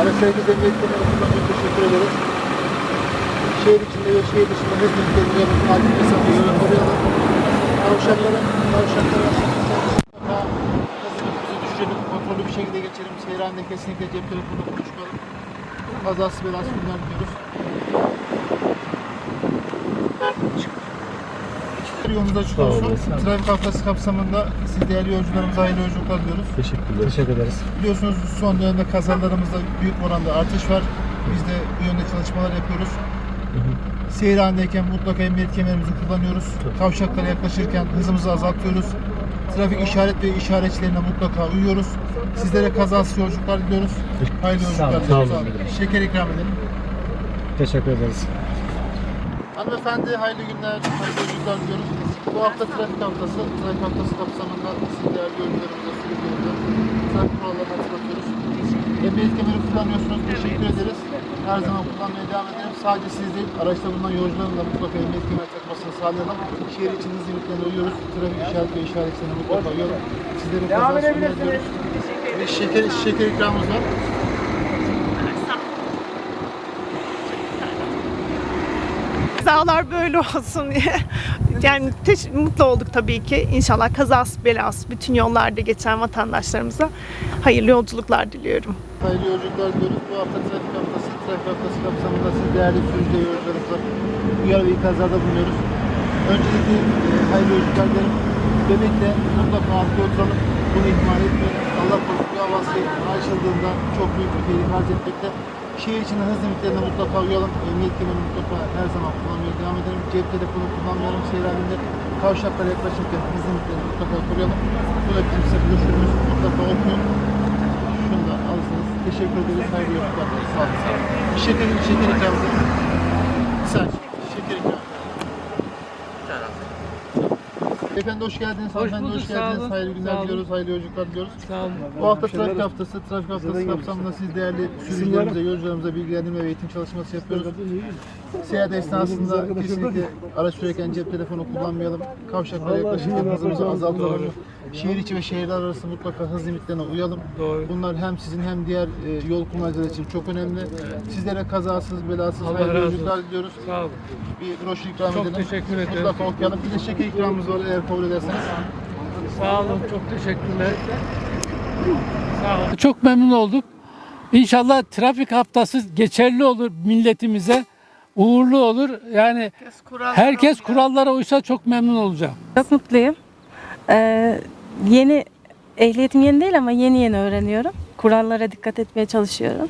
Araçlarınızı emniyet çok teşekkür ederiz. Şehir içinde ve şehir dışında yapıp takip mesafeyi koruyalım. Kavşaklara, kavşaklara mutlaka hızımızı düşürelim, kontrollü bir şekilde geçelim. Seyir halinde kesinlikle cep telefonu konuşmayalım. Kazası belası günler diliyoruz. Olsun. sağ olun. Trafik haftası kapsamında siz değerli yolcularımıza hayırlı yolculuklar diliyoruz. Teşekkürler. Teşekkür ederiz. Biliyorsunuz son dönemde kazalarımızda büyük oranda artış var. Biz de bu yönde çalışmalar yapıyoruz. Seyir halindeyken mutlaka emniyet kemerimizi kullanıyoruz. Kavşaklara yaklaşırken hızımızı azaltıyoruz. Trafik işaret ve işaretçilerine mutlaka uyuyoruz. Sizlere kazasız yolculuklar diliyoruz. Hayırlı Sağ olun, yolculuklar sağ olun. diliyoruz. Şeker ikram edelim. Teşekkür ederiz. Hanımefendi hayırlı günler, hayırlı yolculuklar diliyoruz. Bu hafta trafik haftası, trafik haftası kapsamında siz değerli yolcularımıza sürücülerimize trafik kurallarını hatırlatıyoruz. Emniyet kemeri kullanıyorsunuz, teşekkür ederiz. Her zaman kullanmaya devam edelim. Sadece siz değil, araçta bulunan yolcuların da mutlaka emniyet kemeri takmasını sağlayalım. Şehir için hız limitlerine uyuyoruz. Trafik işaret ve işaretlerine mutlaka uyalım. Sizlere kazası diliyoruz. Ve şeker, şeker ikramımız var. Kazalar böyle olsun diye. Yani mutlu olduk tabii ki. İnşallah kazası belası bütün yollarda geçen vatandaşlarımıza hayırlı yolculuklar diliyorum. Hayırlı yolculuklar diliyoruz. Bu hafta trafik haftası, trafik haftası kapsamında siz değerli sürücü yolcularımıza uyar ve ikazlarda bulunuyoruz. Öncelikle e, hayırlı yolculuklar dilerim. Bebekle mutlaka arkaya oturalım. Bunu ihmal etmeyin. Allah korusun havası açıldığında çok büyük bir tehlike arz etmekte. Şehir içinde hız limitlerine mutlaka uyalım. Emniyet kemerini mutlaka her zaman kullanmaya devam edelim. Cep telefonu kullanmayalım. Şehir halinde kavşaklara yaklaşırken hız limitlerini mutlaka koruyalım. Bu da bizim size broşürümüz. Mutlaka okuyun. Şunu da alırsınız. Teşekkür ederiz. Yolculuklar. dileriz. Sağ olun. Şeker, şeker ikram edelim. Bir saniye. Şeker ikram edelim. Beyefendi hoş geldiniz. Hoş Hanımefendi hoş bulduk, sağ geldiniz. olun. Hayırlı günler olun. diliyoruz. Hayırlı yolculuklar diliyoruz. Sağ olun. Bu hafta trafik haftası, trafik haftası kapsamında siz değerli sürücülerimize, yolcularımıza bilgilendirme ve eğitim çalışması yapıyoruz. Seyahat esnasında kesinlikle araç sürerken cep telefonu kullanmayalım. Kavşaklara yaklaşırken hızımızı azaltalım. Şehir içi ve şehirler arası mutlaka hız limitlerine uyalım. Doğru. Bunlar hem sizin hem diğer e, yol kullanıcıları için çok önemli. Sizlere kazasız, belasız Allah hayırlı yolculuklar diliyoruz. Sağ olun. Bir broşür ikram Çok edelim. teşekkür ederim. Mutlaka okuyalım. Bir de şeker ikramımız var eğer kabul ederseniz. Sağ olun. Çok teşekkürler. Sağ olun. Çok memnun olduk. İnşallah trafik haftası geçerli olur milletimize. Uğurlu olur. Yani herkes kurallara uysa çok memnun olacağım. Çok mutluyum. Ee, yeni ehliyetim yeni değil ama yeni yeni öğreniyorum. Kurallara dikkat etmeye çalışıyorum.